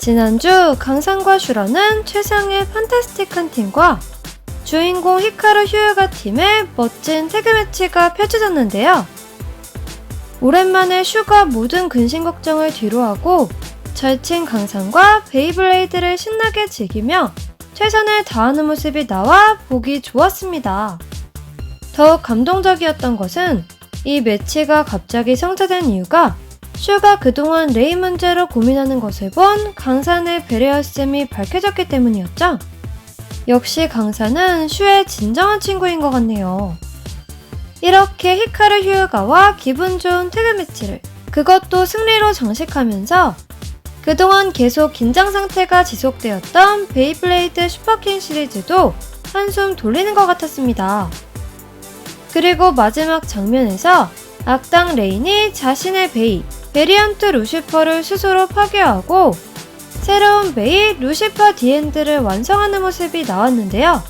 지난주 강산과 슈라는 최상의 판타스틱한 팀과 주인공 히카루 휴유가 팀의 멋진 태그 매치가 펼쳐졌는데요. 오랜만에 슈가 모든 근심 걱정을 뒤로하고 절친 강산과 베이블레이드를 신나게 즐기며 최선을 다하는 모습이 나와 보기 좋았습니다. 더욱 감동적이었던 것은 이 매치가 갑자기 성사된 이유가 슈가 그동안 레이 문제로 고민하는 것을 본 강산의 배려였음이 밝혀졌기 때문이었죠. 역시 강산은 슈의 진정한 친구인 것 같네요. 이렇게 히카르 휴가와 기분 좋은 태그 매치를 그것도 승리로 장식하면서 그동안 계속 긴장 상태가 지속되었던 베이블레이드 슈퍼킹 시리즈도 한숨 돌리는 것 같았습니다. 그리고 마지막 장면에서 악당 레인이 자신의 베이, 베리언트 루시퍼를 스스로 파괴하고 새로운 베이 루시퍼 디엔드를 완성하는 모습이 나왔는데요.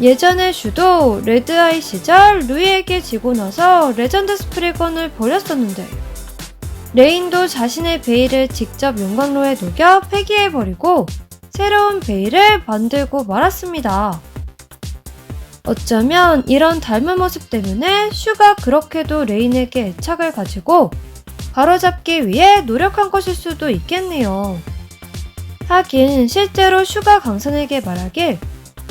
예전에 슈도 레드아이 시절 루이에게 지고 나서 레전드 스프리건을 버렸었는데 레인도 자신의 베이를 직접 용광로에 녹여 폐기해버리고 새로운 베이를 만들고 말았습니다. 어쩌면 이런 닮은 모습 때문에 슈가 그렇게도 레인에게 애착을 가지고 바로잡기 위해 노력한 것일 수도 있겠네요. 하긴 실제로 슈가 강선에게 말하길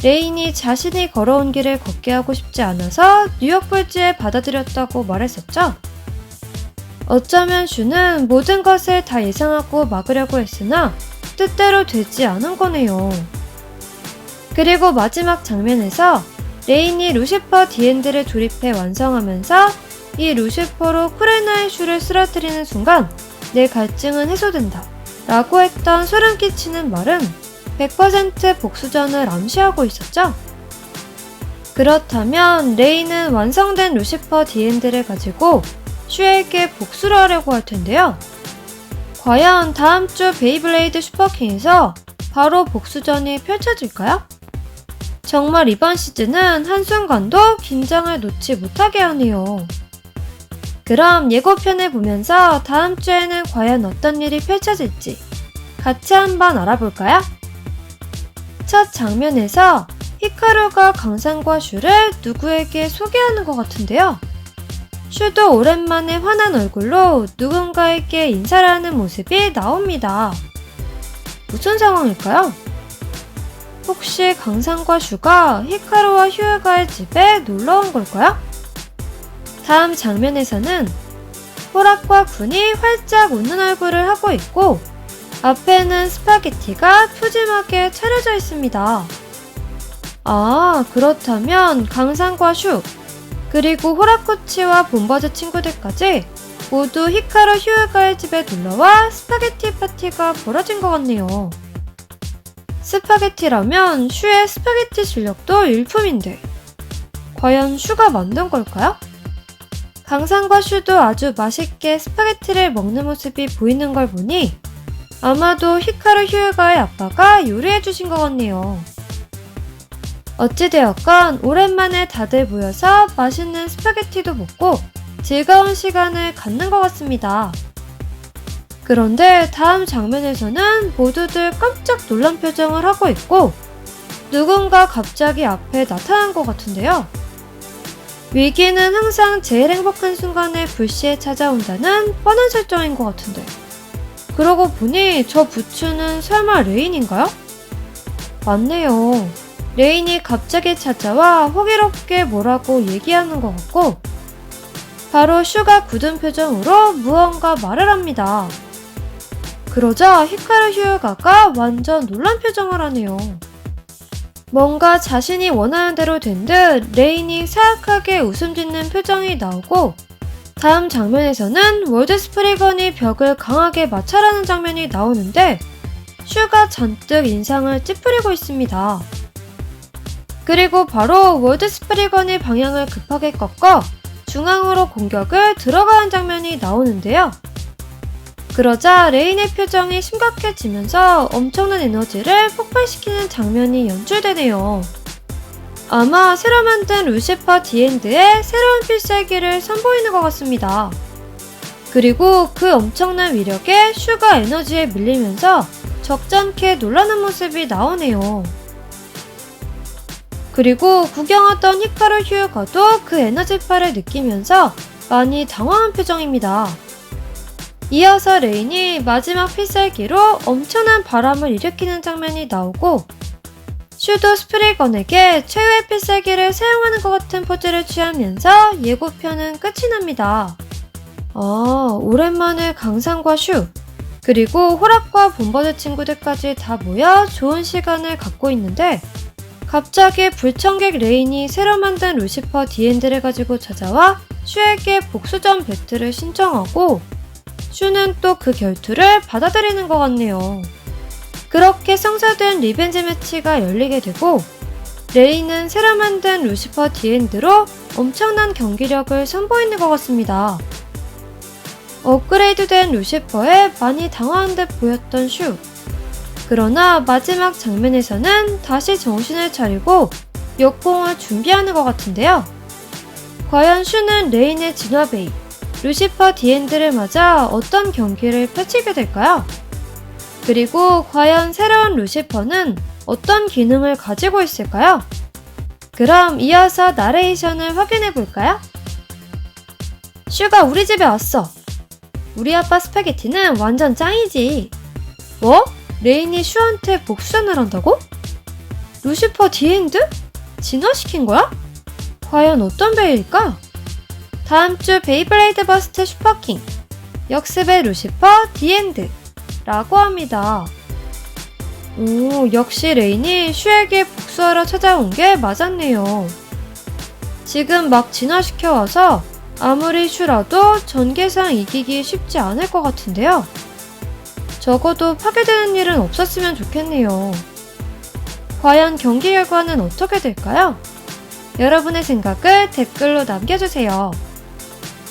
레인이 자신이 걸어온 길을 걷게 하고 싶지 않아서 뉴욕 볼지에 받아들였다고 말했었죠. 어쩌면 슈는 모든 것을 다 예상하고 막으려고 했으나 뜻대로 되지 않은 거네요. 그리고 마지막 장면에서 레인이 루시퍼 디엔드를 조립해 완성하면서 이 루시퍼로 쿠레나의 슈를 쓰러뜨리는 순간 내 갈증은 해소된다. 라고 했던 소름 끼치는 말은 100% 복수전을 암시하고 있었죠. 그렇다면 레이는 완성된 루시퍼 디엔드를 가지고 슈에게 복수를 하려고 할 텐데요. 과연 다음 주 베이블레이드 슈퍼킹에서 바로 복수전이 펼쳐질까요? 정말 이번 시즌은 한순간도 긴장을 놓지 못하게 하네요. 그럼 예고편을 보면서 다음 주에는 과연 어떤 일이 펼쳐질지 같이 한번 알아볼까요? 첫 장면에서 히카루가 강산과 슈를 누구에게 소개하는 것 같은데요. 슈도 오랜만에 화난 얼굴로 누군가에게 인사를 하는 모습이 나옵니다. 무슨 상황일까요? 혹시 강산과 슈가 히카루와 휴가의 집에 놀러 온 걸까요? 다음 장면에서는 호락과 군이 활짝 웃는 얼굴을 하고 있고 앞에는 스파게티가 푸짐하게 차려져 있습니다. 아, 그렇다면 강산과 슈, 그리고 호라코치와 본버즈 친구들까지 모두 히카루 휴가의 집에 놀러와 스파게티 파티가 벌어진 것 같네요. 스파게티라면 슈의 스파게티 실력도 일품인데 과연 슈가 만든 걸까요? 강산과 슈도 아주 맛있게 스파게티를 먹는 모습이 보이는 걸 보니 아마도 히카루 휴가의 아빠가 요리해 주신 것 같네요. 어찌되었건 오랜만에 다들 모여서 맛있는 스파게티도 먹고 즐거운 시간을 갖는 것 같습니다. 그런데 다음 장면에서는 모두들 깜짝 놀란 표정을 하고 있고 누군가 갑자기 앞에 나타난 것 같은데요. 위기는 항상 제일 행복한 순간에 불시에 찾아온다는 뻔한 설정인 것 같은데. 그러고 보니 저 부츠는 설마 레인인가요? 맞네요. 레인이 갑자기 찾아와 호기롭게 뭐라고 얘기하는 것 같고, 바로 슈가 굳은 표정으로 무언가 말을 합니다. 그러자 히카루 휴가가 완전 놀란 표정을 하네요. 뭔가 자신이 원하는 대로 된 듯 레인이 사악하게 웃음 짓는 표정이 나오고 다음 장면에서는 월드 스프리건이 벽을 강하게 마찰하는 장면이 나오는데 슈가 잔뜩 인상을 찌푸리고 있습니다. 그리고 바로 월드 스프리건이 방향을 급하게 꺾어 중앙으로 공격을 들어가는 장면이 나오는데요. 그러자 레인의 표정이 심각해지면서 엄청난 에너지를 폭발시키는 장면이 연출되네요. 아마 새로 만든 루시퍼 디엔드의 새로운 필살기를 선보이는 것 같습니다. 그리고 그 엄청난 위력에 슈가 에너지에 밀리면서 적잖게 놀라는 모습이 나오네요. 그리고 구경 왔던 히카루 휴가도 그 에너지파를 느끼면서 많이 당황한 표정입니다. 이어서 레인이 마지막 필살기로 엄청난 바람을 일으키는 장면이 나오고 슈도 스프리건에게 최후의 필살기를 사용하는 것 같은 포즈를 취하면서 예고편은 끝이 납니다. 아, 오랜만에 강산과 슈, 그리고 호락과 본버드 친구들까지 다 모여 좋은 시간을 갖고 있는데 갑자기 불청객 레인이 새로 만든 루시퍼 디엔드를 가지고 찾아와 슈에게 복수전 배틀을 신청하고 슈는 또 그 결투를 받아들이는 것 같네요. 그렇게 성사된 리벤지 매치가 열리게 되고 레이는 새로 만든 루시퍼 디엔드로 엄청난 경기력을 선보이는 것 같습니다. 업그레이드된 루시퍼에 많이 당황한 듯 보였던 슈. 그러나 마지막 장면에서는 다시 정신을 차리고 역공을 준비하는 것 같은데요. 과연 슈는 레인의 진화베이, 루시퍼 디엔드를 맞아 어떤 경기를 펼치게 될까요? 그리고 과연 새로운 루시퍼는 어떤 기능을 가지고 있을까요? 그럼 이어서 나레이션을 확인해 볼까요? 슈가 우리 집에 왔어. 우리 아빠 스파게티는 완전 짱이지. 뭐? 레인이 슈한테 복수전을 한다고? 루시퍼 디엔드? 진화시킨 거야? 과연 어떤 베일일까? 다음 주 베이블레이드 버스트 슈퍼킹 역습의 루시퍼 디엔드 라고 합니다. 오, 역시 레인이 슈에게 복수하러 찾아온 게 맞았네요. 지금 막 진화시켜와서 아무리 슈라도 전개상 이기기 쉽지 않을 것 같은데요. 적어도 파괴되는 일은 없었으면 좋겠네요. 과연 경기 결과는 어떻게 될까요? 여러분의 생각을 댓글로 남겨주세요.